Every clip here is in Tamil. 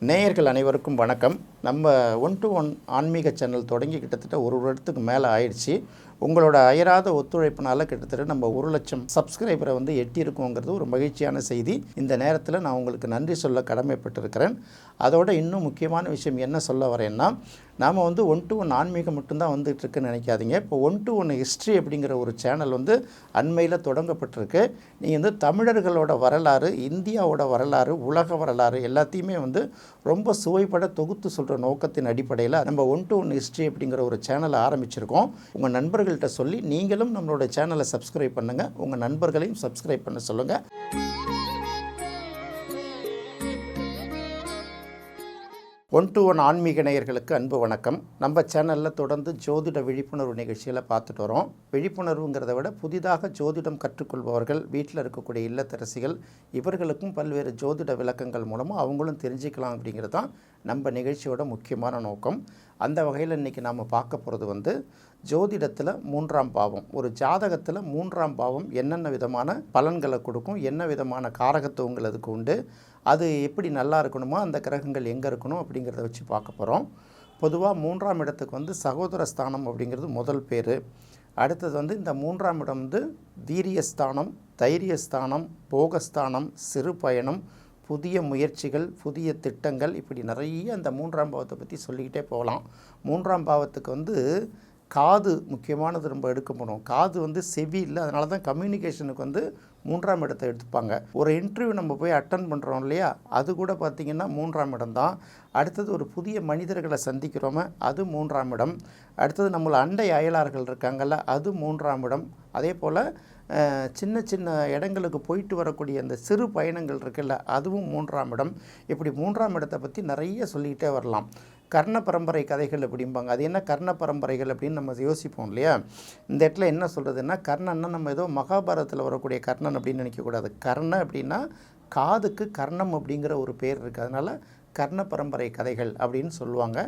நேயர்கள் அனைவருக்கும் வணக்கம். நம்ம ஒன் டு ஒன் ஆன்மீக சேனல் தொடங்கி கிட்டத்தட்ட ஒரு வருடத்துக்கு மேலே ஆயிடுச்சு. உங்களோட அயராத ஒத்துழைப்பினால கிட்டத்தட்ட நம்ம ஒரு லட்சம் சப்ஸ்கிரைபரை வந்து எட்டியிருக்கோங்கிறது ஒரு மகிழ்ச்சியான செய்தி. இந்த நேரத்தில் நான் உங்களுக்கு நன்றி சொல்ல கடமைப்பட்டிருக்கிறேன். அதோட இன்னும் முக்கியமான விஷயம் என்ன சொல்ல வரேன்னா நாம் வந்து ஒன் டு ஒன் ஆன்மீகம் மட்டும்தான் வந்துட்டுருக்குன்னு நினைக்காதீங்க. இப்போ ஒன் டு ஒன் ஹிஸ்ட்ரி அப்படிங்கிற ஒரு சேனல் வந்து அண்மையில் தொடங்கப்பட்டிருக்கு. நீங்கள் வந்து தமிழர்களோட வரலாறு இந்தியாவோட வரலாறு உலக வரலாறு எல்லாத்தையுமே வந்து ரொம்ப சுவைப்பட தொகுத்து சொல்கிற நோக்கத்தின் அடிப்படையில் நம்ம ஒன் டு ஒன் ஹிஸ்ட்ரி அப்படிங்கிற ஒரு சேனலை ஆரம்பிச்சிருக்கோம். உங்கள் நண்பர்கள் நண்பர்கள்ட்ட சொல்லி நீங்களும் நம்மளோட சேனலை சப்ஸ்கிரைப் பண்ணுங்கள் உங்கள் நண்பர்களையும் சப்ஸ்கிரைப் பண்ண சொல்லுங்கள் ஒன் டு ஒன் ஆன்மீக நேயர்களுக்கு அன்பு வணக்கம். நம்ம சேனலில் தொடர்ந்து ஜோதிட விழிப்புணர்வு நிகழ்ச்சியில் பார்த்துட்டு வரோம். விழிப்புணர்வுங்கிறத விட புதிதாக ஜோதிடம் கற்றுக்கொள்பவர்கள் வீட்டில் இருக்கக்கூடிய இல்லத்தரசிகள் இவர்களுக்கும் பல்வேறு ஜோதிட விளக்கங்கள் மூலமாக அவங்களும் தெரிஞ்சுக்கலாம் அப்படிங்கிறது தான் நம்ம நிகழ்ச்சியோட முக்கியமான நோக்கம். அந்த வகையில் இன்றைக்கி நாம் பார்க்க போகிறது வந்து ஜோதிடத்தில் மூன்றாம் பாவம். ஒரு ஜாதகத்தில் மூன்றாம் பாவம் என்னென்ன விதமான பலன்களை கொடுக்கும் என்ன விதமான காரகத்துவங்கள் அதுக்கு உண்டு அது எப்படி நல்லா இருக்கணுமோ அந்த கிரகங்கள் எங்கே இருக்கணும் அப்படிங்கிறத வச்சு பார்க்க போகிறோம் பொதுவாக மூன்றாம் இடத்துக்கு வந்து சகோதர ஸ்தானம் அப்படிங்கிறது முதல் பேர். அடுத்தது வந்து இந்த மூன்றாம் இடம் வந்து வீரியஸ்தானம் தைரியஸ்தானம் போகஸ்தானம் சிறு பயணம் புதிய முயற்சிகள் புதிய திட்டங்கள் இப்படி நிறைய அந்த மூன்றாம் பாவத்தை பற்றி சொல்லிக்கிட்டே போகலாம். மூன்றாம் பாவத்துக்கு வந்து காது முக்கியமானது ரொம்ப எடுக்க காது வந்து செவி இல்லை அதனால தான் கம்யூனிகேஷனுக்கு வந்து மூன்றாம் இடத்தை எடுத்துப்பாங்க. ஒரு இன்டர்வியூ நம்ம போய் அட்டன் பண்ணுறோம் இல்லையா? அது கூட பார்த்திங்கன்னா மூன்றாம் இடம் தான் அடுத்தது ஒரு புதிய மனிதர்களை சந்திக்கிறோமே அது மூன்றாம் இடம். அடுத்தது நம்மளை அண்டை அயலார்கள் இருக்காங்கல்ல அது மூன்றாம் இடம். அதே போல் சின்ன சின்ன இடங்களுக்கு போயிட்டு வரக்கூடிய அந்த சிறு பயணங்கள் இருக்குல்ல அதுவும் மூன்றாம் இடம். இப்படி மூன்றாம் இடத்தை பற்றி நிறைய சொல்லிக்கிட்டே வரலாம். கர்ண பரம்பரை கதைகள் அப்படிம்பாங்க. அது என்ன கர்ண பரம்பரைகள் அப்படின்னு நம்ம யோசிப்போம் இல்லையா? இந்த இடத்துல என்ன சொல்கிறதுன்னா கர்ணன்னா நம்ம ஏதோ மகாபாரதத்தில் வரக்கூடிய கர்ணன் அப்படின்னு நினைக்கக்கூடாது. கர்ண அப்படின்னா காதுக்கு கர்ணம் அப்படிங்கிற ஒரு பேர் இருக்குது அதனால் கர்ண பரம்பரை கதைகள் அப்படின்னு சொல்லுவாங்க.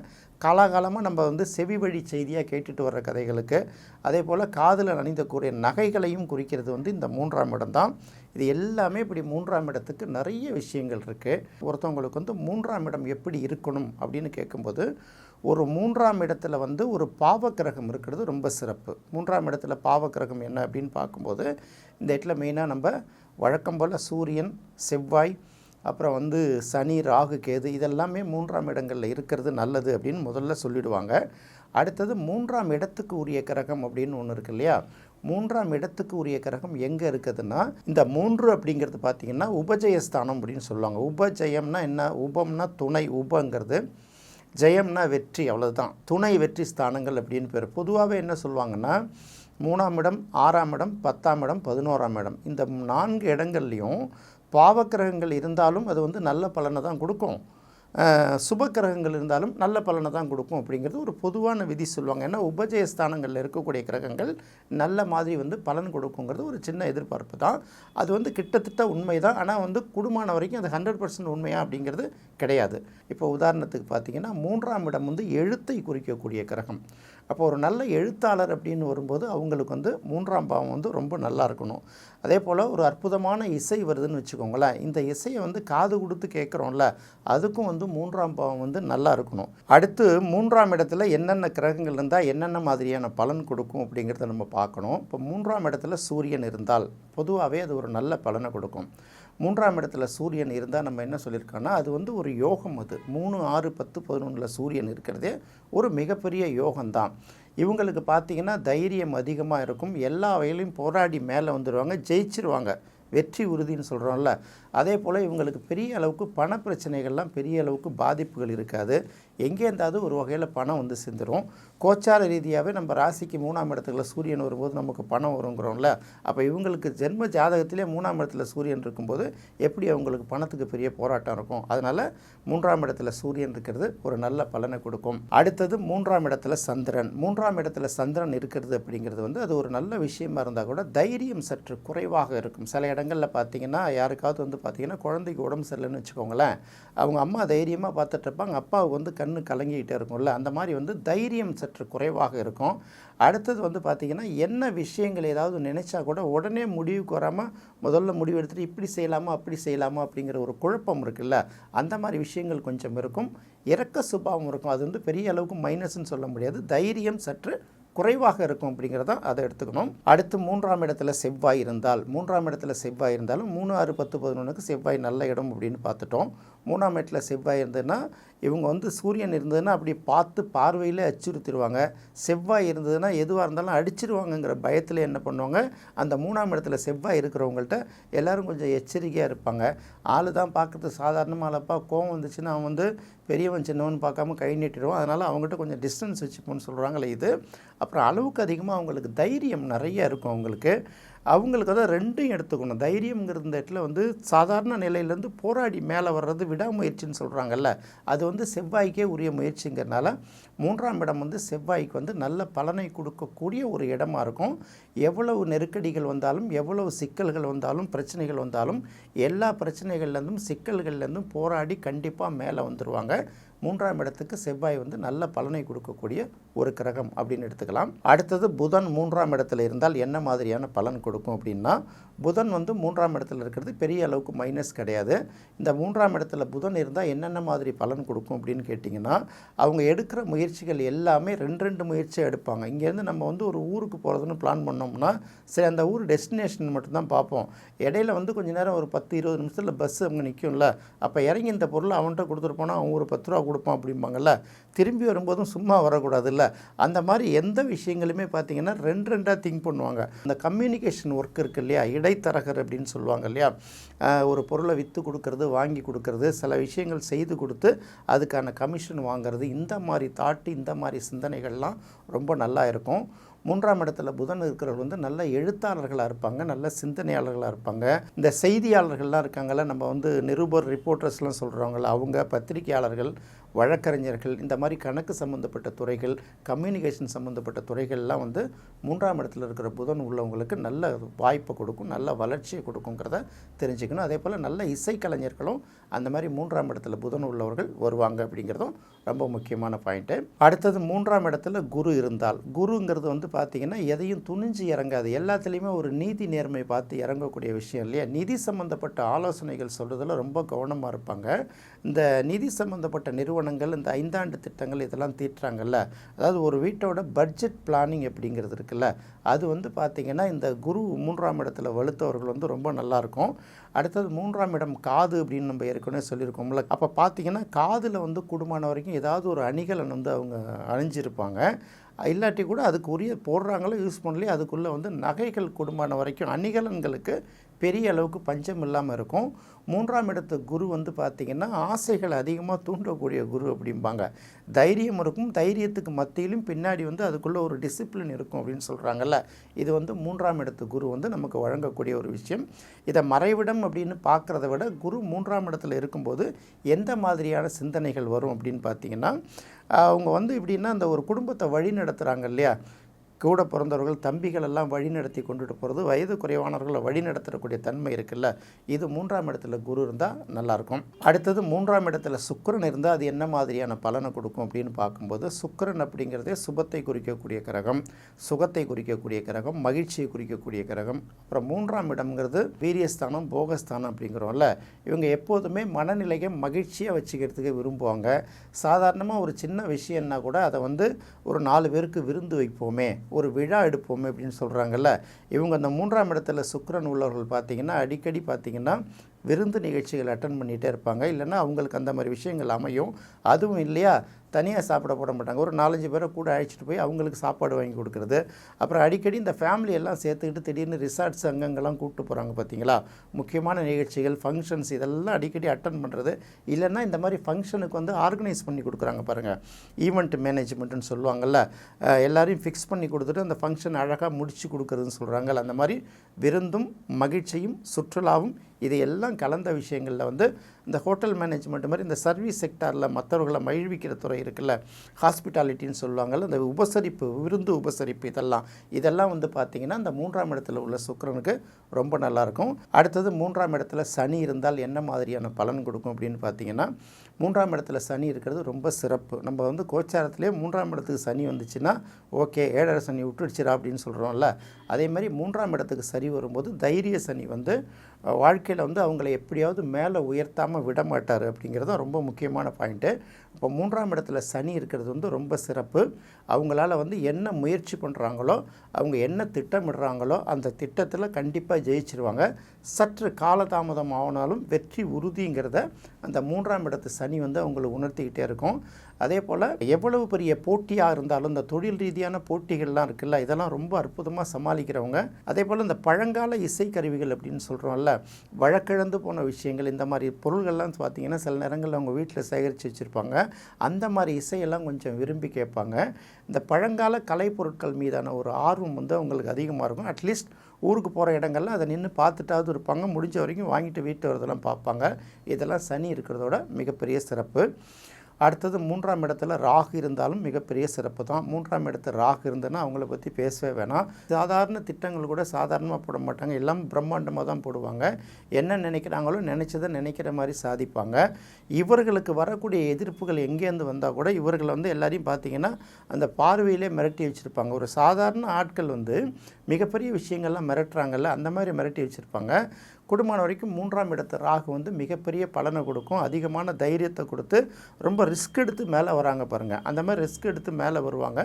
காலாகாலமாக நம்ம வந்து செவி வழி செய்தியாக கேட்டுட்டு வர்ற கதைகளுக்கு அதே போல் காதில் அணிந்தக்கூடிய நகைகளையும் குறிக்கிறது வந்து இந்த மூன்றாம் இடம்தான் இது எல்லாமே இப்படி மூன்றாம் இடத்துக்கு நிறைய விஷயங்கள் இருக்குது ஒருத்தவங்களுக்கு வந்து மூன்றாம் இடம் எப்படி இருக்கணும் அப்படின்னு கேட்கும்போது ஒரு மூன்றாம் இடத்துல வந்து ஒரு பாவக்கிரகம் இருக்கிறது ரொம்ப சிறப்பு. மூன்றாம் இடத்துல பாவக்கிரகம் என்ன அப்படின்னு பார்க்கும்போது இந்த இடத்துல மெயினாக நம்ம வழக்கம் போல் சூரியன் செவ்வாய் அப்புறம் வந்து சனி ராகு கேது இதெல்லாமே மூன்றாம் இடங்களில் இருக்கிறது நல்லது அப்படின்னு முதல்ல சொல்லிடுவாங்க. அடுத்தது மூன்றாம் இடத்துக்கு உரிய கிரகம் அப்படின்னு ஒன்று இருக்கு இல்லையா? மூன்றாம் இடத்துக்கு உரிய கிரகம் எங்கே இருக்குதுன்னா இந்த மூன்று அப்படிங்கிறது பார்த்திங்கன்னா உபஜயஸ்தானம் அப்படின்னு சொல்லுவாங்க. உபஜயம்னா என்ன? உபம்னா துணை உபங்கிறது. ஜெயம்னா வெற்றி அவ்வளோதான் துணை வெற்றி ஸ்தானங்கள் அப்படின்னு பேர். பொதுவாகவே என்ன சொல்லுவாங்கன்னா மூணாம் இடம் ஆறாம் இடம் பத்தாம் இடம் பதினோராம் இடம். இந்த நான்கு இடங்கள்லையும் பாவக்கிரகங்கள் இருந்தாலும் அது வந்து நல்ல பலனை தான் கொடுக்கும். சுப கிரகங்கள் இருந்தாலும் நல்ல பலனை தான் கொடுக்கும் அப்படிங்கிறது ஒரு பொதுவான விதி சொல்லுவாங்க. ஏன்னா உபஜயஸ்தானங்களில் இருக்கக்கூடிய கிரகங்கள் நல்ல மாதிரி வந்து பலன் கொடுக்குங்கிறது ஒரு சின்ன எதிர்பார்ப்பு தான். அது வந்து கிட்டத்தட்ட உண்மை தான். ஆனால் வந்து குடும்பமான வரைக்கும் அது ஹண்ட்ரட் பர்சன்ட் உண்மையா அப்படிங்கிறது கிடையாது. இப்போ உதாரணத்துக்கு பார்த்தீங்கன்னா மூன்றாம் இடம் வந்து எழுத்தை குறிக்கக்கூடிய கிரகம். அப்போ ஒரு நல்ல எழுத்தாளர் அப்படின்னு வரும்போது அவங்களுக்கு வந்து மூன்றாம் பாவம் வந்து ரொம்ப நல்லா இருக்கணும். அதே போல் ஒரு அற்புதமான இசை வருதுன்னு வச்சுக்கோங்களேன். இந்த இசையை வந்து காது கொடுத்து கேட்குறோம்ல அதுக்கும் வந்து மூன்றாம் பாவம் வந்து நல்லா இருக்கணும். அடுத்து மூன்றாம் இடத்துல என்னென்ன கிரகங்கள் இருந்தால் என்னென்ன மாதிரியான பலன் கொடுக்கும் அப்படிங்கிறத நம்ம பார்க்கணும். இப்போ மூன்றாம் இடத்துல சூரியன் இருந்தால் பொதுவாகவே அது ஒரு நல்ல பலனை கொடுக்கும். மூன்றாம் இடத்துல சூரியன் இருந்தால் நம்ம என்ன சொல்லியிருக்கோன்னா அது வந்து ஒரு யோகம் அது. மூணு ஆறு பத்து பதினொன்றில் சூரியன் இருக்கிறதே ஒரு மிகப்பெரிய யோகம்தான். இவங்களுக்கு பார்த்தீங்கன்னா தைரியம் அதிகமாக இருக்கும். எல்லா வகையிலையும் போராடி மேலே வந்துடுவாங்க ஜெயிச்சிருவாங்க. வெற்றி உறுதின்னு சொல்கிறோம்ல அதே போல் இவங்களுக்கு பெரிய அளவுக்கு பண பிரச்சனைகள்லாம் பெரிய அளவுக்கு பாதிப்புகள் இருக்காது. எங்கே இருந்தாவது ஒரு வகையில் பணம் வந்து சேர்ந்துடும் கோச்சார ரீதியாகவே நம்ம ராசிக்கு மூணாம் இடத்துல சூரியன் வரும்போது நமக்கு பணம் வருங்கிறோம்ல அப்போ இவங்களுக்கு ஜென்ம ஜாதகத்திலே மூணாம் இடத்துல சூரியன் இருக்கும்போது எப்படி அவங்களுக்கு பணத்துக்கு பெரிய போராட்டம் இருக்கும்? அதனால் மூன்றாம் இடத்துல சூரியன் இருக்கிறது ஒரு நல்ல பலனை கொடுக்கும். அடுத்தது மூன்றாம் இடத்துல சந்திரன். மூன்றாம் இடத்துல சந்திரன் இருக்கிறது அப்படிங்கிறது வந்து அது ஒரு நல்ல விஷயமா இருந்தால் கூட தைரியம் சற்று குறைவாக இருக்கும். சில இடங்கள் இடங்களில் பார்த்தீங்கன்னா யாருக்காவது வந்து பார்த்தீங்கன்னா குழந்தைக்கு உடம்பு சரியில்லைன்னு வச்சுக்கோங்களேன். அவங்க அம்மா தைரியமாக பார்த்துட்டு இருப்பாங்க. அப்பாவுக்கு வந்து கண்ணு கலங்கிக்கிட்டே இருக்கும்ல. அந்த மாதிரி வந்து தைரியம் சற்று குறைவாக இருக்கும். அடுத்தது வந்து பார்த்திங்கன்னா என்ன விஷயங்கள் ஏதாவது நினச்சா கூட உடனே முடிவுக்கு வராமல் முதல்ல முடிவு எடுத்துகிட்டு இப்படி செய்யலாமா அப்படி செய்யலாமா அப்படிங்கிற ஒரு குழப்பம் இருக்குல்ல. அந்த மாதிரி விஷயங்கள் கொஞ்சம் இருக்கும். இறக்க சுபாவம் இருக்கும். அது வந்து பெரிய அளவுக்கு மைனஸ்ன்னு சொல்ல முடியாது. தைரியம் சற்று குறைவாக இருக்கும் அப்படிங்கிறத அதை எடுத்துக்கணும். அடுத்து மூன்றாம் இடத்துல செவ்வாய் இருந்தால் மூன்றாம் இடத்துல செவ்வாய் இருந்தாலும் மூணு ஆறு பத்து பதினொன்றுக்கு செவ்வாய் நல்ல இடம் அப்படின்னு பார்த்துட்டோம். மூணாம் இடத்துல செவ்வாய் இருந்ததுன்னா இவங்க வந்து சூரியன் இருந்ததுன்னா அப்படி பார்த்து பார்வையில் அச்சுறுத்திடுவாங்க. செவ்வாய் இருந்ததுன்னா எதுவாக இருந்தாலும் அடிச்சிருவாங்கங்கிற பயத்தில் என்ன பண்ணுவாங்க? அந்த மூணாம் இடத்துல செவ்வாய் இருக்கிறவங்கள்ட்ட எல்லாரும் கொஞ்சம் எச்சரிக்கையாக இருப்பாங்க. ஆள் தான் பார்க்குறது சாதாரணமாக இல்லப்பா கோவம் வந்துச்சுன்னா அவன் வந்து பெரியவன் சின்னவன் பார்க்காம கை நீட்டிடுவான். அதனால் அவங்ககிட்ட கொஞ்சம் டிஸ்டன்ஸ் வச்சுப்போன்னு சொல்கிறாங்களே இது. அப்புறம் அளவுக்கு அதிகமாக அவங்களுக்கு தைரியம் நிறைய இருக்கும் அவங்களுக்கு. அவங்களுக்கு அதான் ரெண்டும் எடுத்துக்கணும். தைரியம்ங்கிறது இந்த இடத்துல வந்து சாதாரண நிலையிலேருந்து போராடி மேலே வர்றது விடாமுயற்சின்னு சொல்கிறாங்கல்ல அது வந்து செவ்வாய்க்கே உரிய முயற்சிங்கிறனால மூன்றாம் இடம் வந்து செவ்வாய்க்கு வந்து நல்ல பலனை கொடுக்கக்கூடிய ஒரு இடமா இருக்கும். எவ்வளவு நெருக்கடிகள் வந்தாலும் எவ்வளவு சிக்கல்கள் வந்தாலும் பிரச்சனைகள் வந்தாலும் எல்லா பிரச்சனைகள்லேருந்தும் சிக்கல்கள்லேருந்தும் போராடி கண்டிப்பாக மேலே வந்துடுவாங்க மூன்றாம் இடத்துக்கு செவ்வாய் வந்து நல்ல பலனை கொடுக்கக்கூடிய ஒரு கிரகம் அப்படின்னு எடுத்துக்கலாம். அடுத்தது புதன் மூன்றாம் இடத்துல இருந்தால் என்ன மாதிரியான பலன் கொடுக்கும் அப்படின்னா புதன் வந்து மூன்றாம் இடத்துல இருக்கிறது பெரிய அளவுக்கு மைனஸ் கிடையாது. இந்த மூன்றாம் இடத்துல புதன் இருந்தால் என்னென்ன மாதிரி பலன் கொடுக்கும் அப்படின்னு கேட்டிங்கன்னா அவங்க எடுக்கிற முயற்சிகள் எல்லாமே ரெண்டு ரெண்டு முயற்சியாக எடுப்பாங்க. இங்கேருந்து நம்ம வந்து ஒரு ஊருக்கு போகிறதுன்னு பிளான் பண்ணோம்னா சரி அந்த ஊர் டெஸ்டினேஷன் மட்டும்தான் பார்ப்போம். இடையில வந்து கொஞ்ச நேரம் ஒரு பத்து இருபது நிமிஷத்தில் பஸ் அவங்க நிற்கும்ல அப்போ இறங்கி இந்த பொருளை அவன்கிட்ட கொடுத்துட்டு போனால் அவன் ஒரு பத்து ரூபா கொடுப்பான் அப்படிம்பாங்கல்ல திரும்பி வரும்போதும் சும்மா வரக்கூடாதுல்ல. அந்த மாதிரி எந்த விஷயங்களுமே பார்த்தீங்கன்னா ரெண்டு ரெண்டாக திங்க் பண்ணுவாங்க. அந்த கம்யூனிகேஷன் ஒர்க் இருக்கு இல்லையா இடைத்தரகர் அப்படின்னு சொல்லுவாங்க இல்லையா ஒரு பொருளை விற்று கொடுக்கறது வாங்கி கொடுக்கறது சில விஷயங்கள் செய்து கொடுத்து அதுக்கான கமிஷன் வாங்குறது இந்த மாதிரி தாட்டு இந்த மாதிரி சிந்தனைகள்லாம் ரொம்ப நல்லா இருக்கும். மூன்றாம் இடத்துல புதன் இருக்கிறவர் வந்து நல்ல எழுத்தாளர்களாக இருப்பாங்க நல்ல சிந்தனையாளர்களாக இருப்பாங்க. இந்த செய்தியாளர்கள்லாம் இருக்காங்கல்ல நம்ம வந்து நிருபர் ரிப்போர்ட்டர்ஸ்லாம் சொல்கிறவங்கள அவங்க பத்திரிகையாளர்கள் வழக்கறிஞர்கள் இந்த மாதிரி கணக்கு சம்மந்தப்பட்ட துறைகள் கம்யூனிகேஷன் சம்மந்தப்பட்ட துறைகள்லாம் வந்து மூன்றாம் இடத்துல இருக்கிற புதன் உள்ளவங்களுக்கு நல்ல வாய்ப்பை கொடுக்கும் நல்ல வளர்ச்சியை கொடுக்குங்கிறத தெரிஞ்சுக்கணும். அதே போல் நல்ல இசைக்கலைஞர்களும் அந்த மாதிரி மூன்றாம் இடத்துல புதன் உள்ளவர்கள் வருவாங்க அப்படிங்கிறதும் ரொம்ப முக்கியமான பாயிண்ட்டு. அடுத்தது மூன்றாம் இடத்துல குரு இருந்தால். குருங்கிறது வந்து பார்த்திங்கன்னா எதையும் துணிஞ்சு இறங்காது. எல்லாத்துலேயுமே ஒரு நீதி நேர்மை பார்த்து இறங்கக்கூடிய விஷயம் இல்லையா? நிதி சம்மந்தப்பட்ட ஆலோசனைகள் சொல்கிறதுல ரொம்ப கவனமாக இருப்பாங்க. இந்த நிதி சம்மந்தப்பட்ட நிறுவனங்கள் இந்த ஐந்தாண்டு திட்டங்கள் இதெல்லாம் தீட்டுறாங்கல்ல? அதாவது ஒரு வீட்டோட பட்ஜெட் பிளானிங் அப்படிங்கிறது இருக்குல்ல? அது வந்து பார்த்திங்கன்னா இந்த குரு மூன்றாம் இடத்துல வலுத்தவர்கள் வந்து ரொம்ப நல்லாயிருக்கும் அடுத்தது மூன்றாம் இடம் காது அப்படின்னு நம்ம ஏற்கனவே சொல்லியிருக்கோம்ல. அப்போ பார்த்தீங்கன்னா காதில் வந்து குடும்பமான வரைக்கும் ஏதாவது ஒரு அணிகலன் வந்து அவங்க அணிஞ்சிருப்பாங்க. இல்லாட்டி கூட அதுக்கு உரிய போடுறாங்களோ யூஸ் பண்ணலையே அதுக்குள்ளே வந்து நகைகள் குடும்பமான வரைக்கும் அணிகலன்களுக்கு பெரிய அளவுக்கு பஞ்சம் இல்லாமல் இருக்கும். மூன்றாம் இடத்து குரு வந்து பார்த்திங்கன்னா ஆசைகள் அதிகமாக தூண்டக்கூடிய குரு அப்படிம்பாங்க. தைரியம் இருக்கும். தைரியத்துக்கு மத்தியிலும் பின்னாடி வந்து அதுக்குள்ளே ஒரு டிசிப்ளின் இருக்கும் அப்படின்னு சொல்கிறாங்கல்ல இது வந்து மூன்றாம் இடத்து குரு வந்து நமக்கு வழங்கக்கூடிய ஒரு விஷயம். இதை மறைவிடம் அப்படின்னு பார்க்குறத விட குரு மூன்றாம் இடத்துல இருக்கும்போது எந்த மாதிரியான சிந்தனைகள் வரும் அப்படின்னு பார்த்தீங்கன்னா அவங்க வந்து எப்படின்னா அந்த ஒரு குடும்பத்தை வழி நடத்துகிறாங்க இல்லையா? கூட பிறந்தவர்கள் தம்பிகள் எல்லாம் வழி நடத்தி கொண்டுட்டு போகிறது வயது குறைவானவர்களை வழி நடத்தக்கூடிய தன்மை இருக்குல்ல? இது மூன்றாம் இடத்துல குரு இருந்தால் நல்லாயிருக்கும் அடுத்தது மூன்றாம் இடத்துல சுக்கரன் இருந்தால் அது என்ன மாதிரியான பலனை கொடுக்கும் அப்படின்னு பார்க்கும்போது சுக்கரன் அப்படிங்கிறதே சுபத்தை குறிக்கக்கூடிய கிரகம் சுகத்தை குறிக்கக்கூடிய கிரகம் மகிழ்ச்சியை குறிக்கக்கூடிய கிரகம். அப்புறம் மூன்றாம் இடம்ங்கிறது வீரியஸ்தானம் போகஸ்தானம் அப்படிங்கிறோம்ல. இவங்க எப்போதுமே மனநிலையை மகிழ்ச்சியாக வச்சுக்கிறதுக்கு விரும்புவாங்க. சாதாரணமாக ஒரு சின்ன விஷயம்னா கூட அதை வந்து ஒரு நாலு பேருக்கு விருந்து வைப்போமே. ஒரு விழா எடுப்போம் அப்படின்னு சொல்கிறாங்கல்ல இவங்க அந்த மூன்றாம் இடத்துல சுக்கரன் உள்ளவர்கள் பார்த்தீங்கன்னா அடிக்கடி பார்த்திங்கன்னா விருந்து நிகழ்ச்சிகள் அட்டன் பண்ணிகிட்டே இருப்பாங்க. இல்லைன்னா அவங்களுக்கு அந்த மாதிரி விஷயங்கள் அமையும். அதுவும் இல்லையா? தனியாக சாப்பிட போட மாட்டாங்க. ஒரு நாலஞ்சு பேரை கூட அழைச்சிட்டு போய் அவங்களுக்கு சாப்பாடு வாங்கி கொடுக்குறது. அப்புறம் அடிக்கடி இந்த ஃபேமிலி எல்லாம் சேர்த்துக்கிட்டு திடீர்னு ரிசார்ட்ஸ் அங்கங்கெல்லாம் கூப்பிட்டு போகிறாங்க பார்த்தீங்களா முக்கியமான நிகழ்ச்சிகள் ஃபங்க்ஷன்ஸ் இதெல்லாம் அடிக்கடி அட்டன் பண்ணுறது இல்லைன்னா இந்த மாதிரி ஃபங்க்ஷனுக்கு வந்து ஆர்கனைஸ் பண்ணி கொடுக்குறாங்க பாருங்கள் ஈவெண்ட் மேனேஜ்மெண்ட்டுன்னு சொல்லுவாங்கள்ல எல்லோரையும் எல்லாரையும் ஃபிக்ஸ் பண்ணி கொடுத்துட்டு அந்த ஃபங்க்ஷன் அழகாக முடிச்சு கொடுக்குறதுன்னு சொல்கிறாங்கல்ல அந்த மாதிரி விருந்தும் மகிழ்ச்சியும் சுற்றுலாவும் இதையெல்லாம் கலந்த விஷயங்களில் வந்து இந்த ஹோட்டல் மேனேஜ்மெண்ட் மாதிரி இந்த சர்வீஸ் செக்டாரில் மற்றவர்களை மகிழ்விக்கிற துறை இருக்குல்ல ஹாஸ்பிட்டாலிட்டின்னு சொல்லுவாங்கல்ல இந்த உபசரிப்பு விருந்து உபசரிப்பு இதெல்லாம். இதெல்லாம் வந்து பார்த்திங்கன்னா இந்த மூன்றாம் இடத்துல உள்ள சுக்கரனுக்கு ரொம்ப நல்லாயிருக்கும். அடுத்தது மூன்றாம் இடத்துல சனி இருந்தால் என்ன மாதிரியான பலன் கொடுக்கும் அப்படின்னு பார்த்தீங்கன்னா மூன்றாம் இடத்துல சனி இருக்கிறது ரொம்ப சிறப்பு. நம்ம வந்து கோச்சாரத்திலே மூன்றாம் இடத்துக்கு சனி வந்துச்சுன்னா ஓகே ஏழரை சனி விட்டுடுச்சிரா அப்படின்னு சொல்கிறோம்ல அதே மாதிரி மூன்றாம் இடத்துக்கு சரி வரும்போது தைரிய சனி வந்து வாழ்க்கையில் வந்து அவங்கள எப்படியாவது மேலே உயர்த்தாமல் விட மாட்டார் அப்படிங்கிறது ரொம்ப முக்கியமான பாயிண்ட்டு. இப்போ மூன்றாம் இடத்துல சனி இருக்கிறது வந்து ரொம்ப சிறப்பு. அவங்களால வந்து என்ன முயற்சி பண்ணுறாங்களோ அவங்க என்ன திட்டமிடுறாங்களோ அந்த திட்டத்தில் கண்டிப்பாக ஜெயிச்சிருவாங்க. சற்று காலதாமதம் ஆனாலும் வெற்றி உறுதிங்கிறத அந்த மூன்றாம் இடத்து சனி வந்து அவங்களை உணர்த்திக்கிட்டே இருக்கும். அதே போல் எவ்வளவு பெரிய போட்டியாக இருந்தாலும் இந்த தொழில் ரீதியான போட்டிகள்லாம் இருக்குல்ல இதெல்லாம் ரொம்ப அற்புதமாக சமாளிக்கிறவங்க. அதே போல் இந்த பழங்கால இசைக்கருவிகள் அப்படின்னு சொல்கிறோம்ல வழக்கிழந்து போன விஷயங்கள் இந்த மாதிரி பொருள்கள்லாம் பார்த்திங்கன்னா சில நேரங்களில் அவங்க வீட்டில் சேகரித்து வச்சுருப்பாங்க. அந்த மாதிரி இசையெல்லாம் கொஞ்சம் விரும்பி கேட்பாங்க. இந்த பழங்கால கலைப்பொருட்கள் மீதான ஒரு ஆர்வம் வந்து அவங்களுக்கு அதிகமாக இருக்கும். அட்லீஸ்ட் ஊருக்கு போகிற இடங்கள்ல அதை நின்று பார்த்துட்டாவது இருப்பாங்க. முடிஞ்ச வரைக்கும் வாங்கிட்டு வீட்டு வரதெல்லாம் பார்ப்பாங்க. இதெல்லாம் சனி இருக்கிறதோட மிகப்பெரிய சிறப்பு. அடுத்தது மூன்றாம் இடத்துல ராகு இருந்தாலும் மிகப்பெரிய சிறப்பு தான். மூன்றாம் இடத்துல ராகு இருந்ததுன்னா அவங்கள பற்றி பேசவே வேணாம். சாதாரண திட்டங்கள் கூட சாதாரணமாக போட மாட்டாங்க. எல்லாம் பிரம்மாண்டமாக தான் போடுவாங்க. என்ன நினைக்கிறாங்களோ நினச்சதை நினைக்கிற மாதிரி சாதிப்பாங்க. இவர்களுக்கு வரக்கூடிய எதிர்ப்புகள் எங்கேருந்து வந்தால் கூட இவர்களை வந்து எல்லாரையும் பார்த்தீங்கன்னா அந்த பார்வையிலே மிரட்டி வச்சுருப்பாங்க. ஒரு சாதாரண ஆட்கள் வந்து மிகப்பெரிய விஷயங்கள்லாம் மிரட்டுறாங்கல்ல அந்த மாதிரி மிரட்டி வச்சுருப்பாங்க. குடும்பம் வரைக்கும் மூன்றாம் இடத்து ராகு வந்து மிகப்பெரிய பலனை கொடுக்கும். அதிகமான தைரியத்தை கொடுத்து ரொம்ப ரிஸ்க் எடுத்து மேலே வராங்க பாருங்கள் அந்த மாதிரி ரிஸ்க் எடுத்து மேலே வருவாங்க.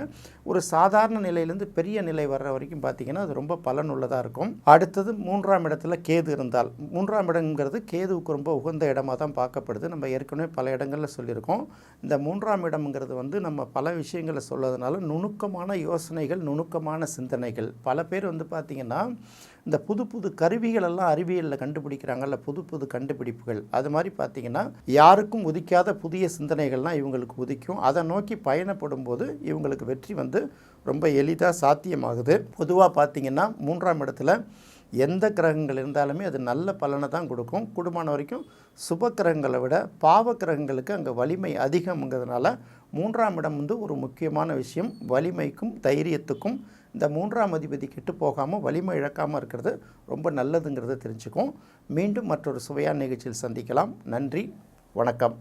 ஒரு சாதாரண நிலையிலேருந்து பெரிய நிலை வர்ற வரைக்கும் பார்த்திங்கன்னா அது ரொம்ப பலனுள்ளதாக இருக்கும். அடுத்தது மூன்றாம் இடத்துல கேது இருந்தால். மூன்றாம் இடங்கிறது கேதுவுக்கு ரொம்ப உகந்த இடமாக தான் பார்க்கப்படுது. நம்ம ஏற்கனவே பல இடங்களில் சொல்லியிருக்கோம். இந்த மூன்றாம் இடம்ங்கிறது வந்து நம்ம பல விஷயங்களை சொல்லதுனால நுணுக்கமான யோசனைகள் நுணுக்கமான சிந்தனைகள். பல பேர் வந்து பார்த்திங்கன்னா இந்த புது புது கருவிகள் எல்லாம் அறிவியலில் கண்டுபிடிக்கிறாங்கல்ல புது புது கண்டுபிடிப்புகள். அது மாதிரி பார்த்திங்கன்னா யாருக்கும் உதிக்காத புதிய சிந்தனைகள்லாம் இவங்களுக்கு உதிக்கும். அதை நோக்கி பயணப்படும் போது இவங்களுக்கு வெற்றி வந்து ரொம்ப எளிதாக சாத்தியமாகுது. பொதுவாக பார்த்திங்கன்னா மூன்றாம் இடத்துல எந்த கிரகங்கள் இருந்தாலுமே அது நல்ல பலனை தான் கொடுக்கும். குடும்பம் வரைக்கும் சுப கிரகங்களை விட பாவ கிரகங்களுக்கு அங்கே வலிமை அதிகம்ங்கிறதுனால மூன்றாம் இடம் வந்து ஒரு முக்கியமான விஷயம். வலிமைக்கும் தைரியத்துக்கும் இந்த மூன்றாம் அதிபதி கெட்டு போகாமல் வலிமை இழக்காமல் இருக்கிறது ரொம்ப நல்லதுங்கிறத தெரிஞ்சுக்கும் மீண்டும் மற்றொரு சுவையான நிகழ்ச்சியில் சந்திக்கலாம். நன்றி வணக்கம்.